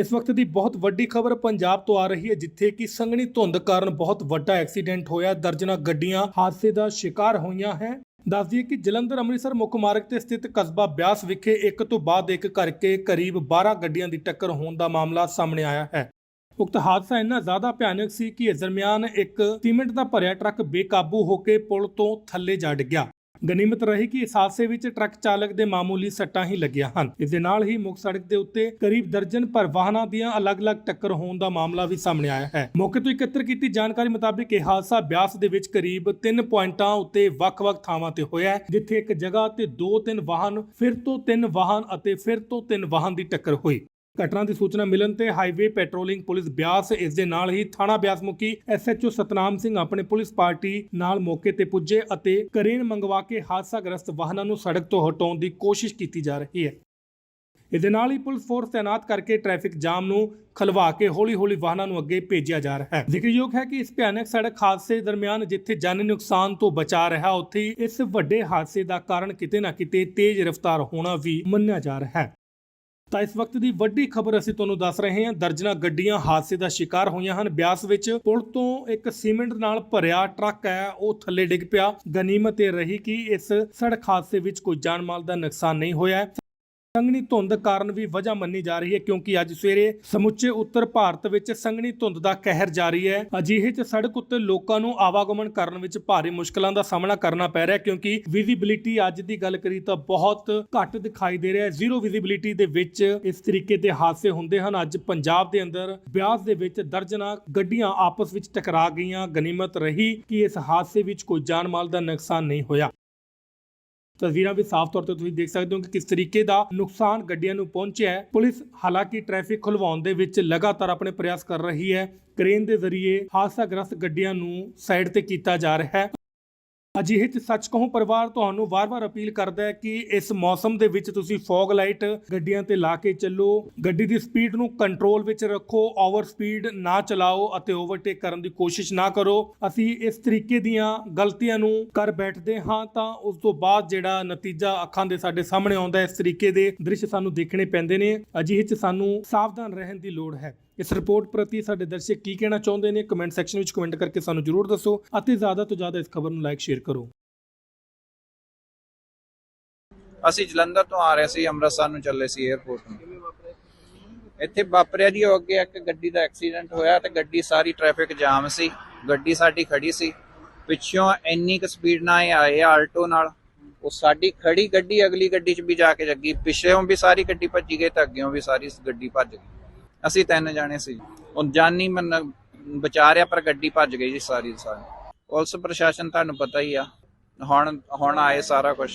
ਇਸ ਵਕਤ ਦੀ ਬਹੁਤ ਵੱਡੀ ਖਬਰ ਪੰਜਾਬ ਤੋਂ ਆ ਰਹੀ ਹੈ, ਜਿੱਥੇ ਕਿ ਸੰਘਣੀ ਧੁੰਦ ਕਾਰਨ ਬਹੁਤ ਵੱਡਾ ਐਕਸੀਡੈਂਟ ਹੋਇਆ। ਦਰਜਨਾਂ ਗੱਡੀਆਂ ਹਾਦਸੇ ਦਾ ਸ਼ਿਕਾਰ ਹੋਈਆਂ ਹੈ। ਦੱਸ ਦਈਏ ਕਿ ਜਲੰਧਰ, ਅੰਮ੍ਰਿਤਸਰ ਮੁੱਖ ਮਾਰਗ ਤੇ ਸਥਿਤ ਕਸਬਾ ਬਿਆਸ ਵਿਖੇ ਇੱਕ ਤੋਂ ਬਾਅਦ ਇੱਕ ਕਰਕੇ ਕਰੀਬ 12 ਗੱਡੀਆਂ ਦੀ ਟੱਕਰ ਹੋਣ ਦਾ ਮਾਮਲਾ ਸਾਹਮਣੇ ਆਇਆ ਹੈ। ਉਕਤ ਹਾਦਸਾ ਇੰਨਾ ਜ਼ਿਆਦਾ ਭਿਆਨਕ ਸੀ ਕਿ ਇਸ ਦਰਮਿਆਨ ਇੱਕ ਸੀਮੈਂਟ ਦਾ ਭਰਿਆ ਟਰੱਕ ਬੇਕਾਬੂ ਹੋ ਕੇ ਪੁਲ ਤੋਂ ਥੱਲੇ ਜਾ ਡਿੱਗਿਆ। ਗਨੀਮਤ ਰਹੀ ਕਿ ਇਸ ਹਾਦਸੇ ਵਿੱਚ ਟਰੱਕ ਚਾਲਕ ਦੇ ਮਾਮੂਲੀ ਸੱਟਾਂ ਹੀ ਲੱਗੀਆਂ ਹਨ। ਇਸ ਦੇ ਨਾਲ ਹੀ ਮੁੱਖ ਸੜਕ ਦੇ ਉੱਤੇ ਕਰੀਬ ਦਰਜਨ ਭਰ ਵਾਹਨਾਂ ਦੀਆਂ ਅਲੱਗ-ਅਲੱਗ ਟੱਕਰ ਹੋਣ ਦਾ ਮਾਮਲਾ ਵੀ ਸਾਹਮਣੇ ਆਇਆ ਹੈ। ਮੌਕੇ ਤੋਂ ਇਕੱਤਰ ਕੀਤੀ ਜਾਣਕਾਰੀ ਮੁਤਾਬਿਕ ਇਹ ਹਾਦਸਾ ਬਿਆਸ ਦੇ ਵਿੱਚ ਕਰੀਬ 3 ਪੁਆਇੰਟਾਂ ਉੱਤੇ ਵੱਖ-ਵੱਖ ਥਾਵਾਂ ਤੇ ਹੋਇਆ ਹੈ, ਜਿੱਥੇ ਇੱਕ ਜਗ੍ਹਾ ਤੇ 2-3 ਵਾਹਨ, ਫਿਰ ਤੋਂ 3 ਵਾਹਨ ਅਤੇ ਫਿਰ ਤੋਂ 3 ਵਾਹਨ ਦੀ ਟੱਕਰ ਹੋਈ। ਘਟਨਾ ਦੀ ਸੂਚਨਾ ਮਿਲਣ ਤੇ ਹਾਈਵੇ ਪੈਟਰੋਲਿੰਗ ਪੁਲਿਸ ਬਿਆਸ ਇਸ ਦੇ ਨਾਲ ਹੀ ਥਾਣਾ ਬਿਆਸ ਮੁਖੀ ਐਸਐਚਓ ਸਤਨਾਮ ਸਿੰਘ ਆਪਣੇ ਪੁਲਿਸ ਪਾਰਟੀ ਨਾਲ ਮੌਕੇ ਤੇ ਪੁੱਜੇ ਅਤੇ ਕਰੇਨ ਮੰਗਵਾ ਕੇ ਹਾਦਸਾਗ੍ਰਸਤ ਵਾਹਨਾਂ ਨੂੰ ਸੜਕ ਤੋਂ ਹਟਾਉਣ ਦੀ ਕੋਸ਼ਿਸ਼ ਕੀਤੀ ਜਾ ਰਹੀ ਹੈ। ਇਸ ਦੇ ਨਾਲ ਹੀ ਪੁਲਿਸ ਫੋਰਸ ਤਾਇਨਾਤ ਕਰਕੇ ਟ੍ਰੈਫਿਕ ਜਾਮ ਨੂੰ ਖਲਵਾ ਕੇ ਹੌਲੀ-ਹੌਲੀ ਵਾਹਨਾਂ ਨੂੰ ਅੱਗੇ ਭੇਜਿਆ ਜਾ ਰਿਹਾ ਹੈ। ਜ਼ਿਕਰਯੋਗ ਹੈ ਕਿ ਇਸ ਭਿਆਨਕ ਸੜਕ ਹਾਦਸੇ ਦਰਮਿਆਨ ਜਿੱਥੇ ਜਾਨੀ ਨੁਕਸਾਨ ਤੋਂ ਬਚਾ ਰਿਹਾ, ਉੱਥੇ ਹੀ ਇਸ ਵੱਡੇ ਹਾਦਸੇ ਦਾ ਕਾਰਨ ਕਿਤੇ ਨਾ ਕਿਤੇ ਤੇਜ਼ ਰਫ਼ਤਾਰ ਹੋਣਾ ਵੀ ਮੰਨਿਆ ਜਾ ਰਿਹਾ ਹੈ। ਤਾਂ ਇਸ ਵਕਤ ਦੀ ਵੱਡੀ ਖਬਰ ਅਸੀਂ ਤੁਹਾਨੂੰ ਦੱਸ ਰਹੇ ਹਾਂ, ਦਰਜਨਾ ਗੱਡੀਆਂ ਹਾਦਸੇ ਦਾ ਸ਼ਿਕਾਰ ਹੋਈਆਂ ਹਨ। ਬਿਆਸ ਵਿੱਚ ਪੁਲ ਤੋਂ ਇੱਕ ਸੀਮੈਂਟ ਨਾਲ ਭਰਿਆ ਟਰੱਕ ਹੈ, ਉਹ ਥੱਲੇ ਡਿੱਗ ਪਿਆ। ਗਨੀਮਤ ਇਹ ਰਹੀ ਕਿ ਇਸ ਸੜਕ ਹਾਦਸੇ ਵਿੱਚ ਕੋਈ ਜਾਨ ਮਾਲ ਦਾ ਨੁਕਸਾਨ ਨਹੀਂ ਹੋਇਆ ਸੰਘਣੀ ਧੁੰਦ ਕਾਰਨ ਵੀ ਵਜ੍ਹਾ ਮੰਨੀ ਜਾ ਰਹੀ ਹੈ, ਕਿਉਂਕਿ ਅੱਜ ਸਵੇਰੇ ਸਮੁੱਚੇ ਉੱਤਰ ਭਾਰਤ ਵਿੱਚ ਸੰਘਣੀ ਧੁੰਦ ਦਾ ਕਹਿਰ ਜਾਰੀ ਹੈ। ਅਜਿਹੇ 'ਚ ਸੜਕ ਉੱਤੇ ਲੋਕਾਂ ਨੂੰ ਆਵਾਗਮਨ ਕਰਨ ਵਿੱਚ ਭਾਰੀ ਮੁਸ਼ਕਲਾਂ ਦਾ ਸਾਹਮਣਾ ਕਰਨਾ ਪੈ ਰਿਹਾ ਕਿਉਂਕਿ ਵਿਜ਼ਿਬਿਲਿਟੀ ਅੱਜ ਦੀ ਗੱਲ ਕਰੀ ਤਾਂ ਬਹੁਤ ਘੱਟ ਦਿਖਾਈ ਦੇ ਰਿਹਾ ਹੈ। ਜ਼ੀਰੋ ਵਿਜ਼ਿਬਿਲਿਟੀ ਦੇ ਵਿੱਚ ਇਸ ਤਰੀਕੇ ਦੇ ਹਾਦਸੇ ਹੁੰਦੇ ਹਨ। ਅੱਜ ਪੰਜਾਬ ਦੇ ਅੰਦਰ ਬਿਆਸ ਦੇ ਵਿੱਚ ਦਰਜਨਾਂ ਗੱਡੀਆਂ ਆਪਸ ਵਿੱਚ ਟਕਰਾ ਗਈਆਂ। ਗਨੀਮਤ ਰਹੀ ਕਿ ਇਸ ਹਾਦਸੇ ਵਿੱਚ ਕੋਈ ਜਾਨ ਮਾਲ ਦਾ ਨੁਕਸਾਨ ਨਹੀਂ ਹੋਇਆ। ਤਸਵੀਰਾਂ ਵੀ ਸਾਫ਼ ਤੌਰ ਤੇ ਤੁਸੀਂ ਦੇਖ ਸਕਦੇ ਹੋ ਕਿ ਕਿਸ ਤਰੀਕੇ ਦਾ ਨੁਕਸਾਨ ਗੱਡੀਆਂ ਨੂੰ ਪਹੁੰਚਿਆ ਹੈ। ਪੁਲਿਸ ਹਾਲਾਂਕਿ ਟ੍ਰੈਫਿਕ ਖੁਲਵਾਉਣ ਦੇ ਵਿੱਚ ਲਗਾਤਾਰ ਆਪਣੇ ਪ੍ਰਯਾਸ ਕਰ ਰਹੀ ਹੈ। ਕ੍ਰੇਨ ਦੇ ਜ਼ਰੀਏ ਹਾਦਸਾਗ੍ਰਸਤ ਗੱਡੀਆਂ ਨੂੰ ਸਾਈਡ ਤੇ ਕੀਤਾ ਜਾ ਰਿਹਾ ਹੈ। ਅਜਿਹੇ ਚ ਸੱਚ ਕਹੂੰ, ਪਰਿਵਾਰ ਤੁਹਾਨੂੰ ਵਾਰ-ਵਾਰ ਅਪੀਲ ਕਰਦਾ ਹੈ ਕਿ ਇਸ ਮੌਸਮ ਦੇ ਵਿੱਚ ਤੁਸੀਂ ਫੌਗ ਲਾਈਟ ਗੱਡੀਆਂ ਤੇ ਲਾ ਕੇ ਚੱਲੋ। ਗੱਡੀ ਦੀ ਸਪੀਡ ਨੂੰ ਕੰਟਰੋਲ ਵਿੱਚ ਰੱਖੋ, ਓਵਰ ਸਪੀਡ ਨਾ ਚਲਾਓ ਅਤੇ ਓਵਰਟੇਕ ਕਰਨ ਦੀ ਕੋਸ਼ਿਸ਼ ਨਾ ਕਰੋ। ਅਸੀਂ ਇਸ ਤਰੀਕੇ ਦੀਆਂ ਗਲਤੀਆਂ ਨੂੰ ਕਰ ਬੈਠਦੇ ਹਾਂ ਤਾਂ ਉਸ ਤੋਂ ਬਾਅਦ ਜਿਹੜਾ ਨਤੀਜਾ ਅੱਖਾਂ ਦੇ ਸਾਡੇ ਸਾਹਮਣੇ ਆਉਂਦਾ ਹੈ, ਇਸ ਤਰੀਕੇ ਦੇ ਦ੍ਰਿਸ਼ ਸਾਨੂੰ ਦੇਖਣੇ ਪੈਂਦੇ ਨੇ। ਅਜਿਹੇ ਚ ਸਾਨੂੰ ਸਾਵਧਾਨ ਰਹਿਣ ਦੀ ਲੋੜ ਹੈ। ਇਸ ਰਿਪੋਰਟ ਪ੍ਰਤੀ ਸਾਡੇ ਦਰਸ਼ਕ ਕੀ ਕਹਿਣਾ ਚਾਹੁੰਦੇ ਨੇ ਕਮੈਂਟ ਸੈਕਸ਼ਨ ਵਿੱਚ ਕਮੈਂਟ ਕਰਕੇ ਸਾਨੂੰ ਜਰੂਰ ਦੱਸੋ ਅਤੇ ਜ਼ਿਆਦਾ ਤੋਂ ਜ਼ਿਆਦਾ ਇਸ ਖਬਰ ਨੂੰ ਲਾਈਕ ਸ਼ੇਅਰ ਕਰੋ। ਅਸੀਂ ਜਲੰਧਰ ਤੋਂ ਆ ਰਹੇ ਸੀ, ਅੰਮ੍ਰਿਤਸਰ ਨੂੰ ਚੱਲੇ ਸੀ 에어ਪੋਰਟ ਨੂੰ। ਇੱਥੇ ਵਾਪਰਿਆ ਜੀ, ਉਹ ਅੱਗੇ ਇੱਕ ਗੱਡੀ ਦਾ ਐਕਸੀਡੈਂਟ ਹੋਇਆ ਤੇ ਗੱਡੀ ਸਾਰੀ ਟ੍ਰੈਫਿਕ ਜਾਮ ਸੀ। ਗੱਡੀ ਸਾਡੀ ਖੜੀ ਸੀ। ਪਿੱਛੋਂ ਇੰਨੀ ਕੁ ਸਪੀਡ ਨਾਲ ਆਏ ਆਲਟੋ ਨਾਲ। ਉਹ ਸਾਡੀ ਖੜੀ ਗੱਡੀ, ਅਗਲੀ ਗੱਡੀ 'ਚ ਵੀ ਜਾ ਕੇ ਜੱਗੀ। ਪਿੱਛੇੋਂ ਵੀ ਸਾਰੀ ਗੱਡੀ ਭੱਜੀ ਗਈ ਤੇ ਅੱਗੇੋਂ ਵੀ ਸਾਰੀ ਗੱਡੀ ਭੱਜ ਗਈ। ਅਸੀਂ ਤਿੰਨ ਜਾਣੇ ਸੀ। ਉਹ ਜਾਨੀ ਮਨ ਬਚਾ ਰਿਆ ਪਰ ਗੱਡੀ ਭੱਜ ਗਈ ਜੀ ਸਾਰੀ ਸਾਰੀ। ਪੁਲਿਸ ਪ੍ਰਸ਼ਾਸਨ ਤੁਹਾਨੂੰ ਪਤਾ ਹੀ ਆ। ਹੁਣ ਹੁਣ ਆਏ ਸਾਰਾ ਕੁਝ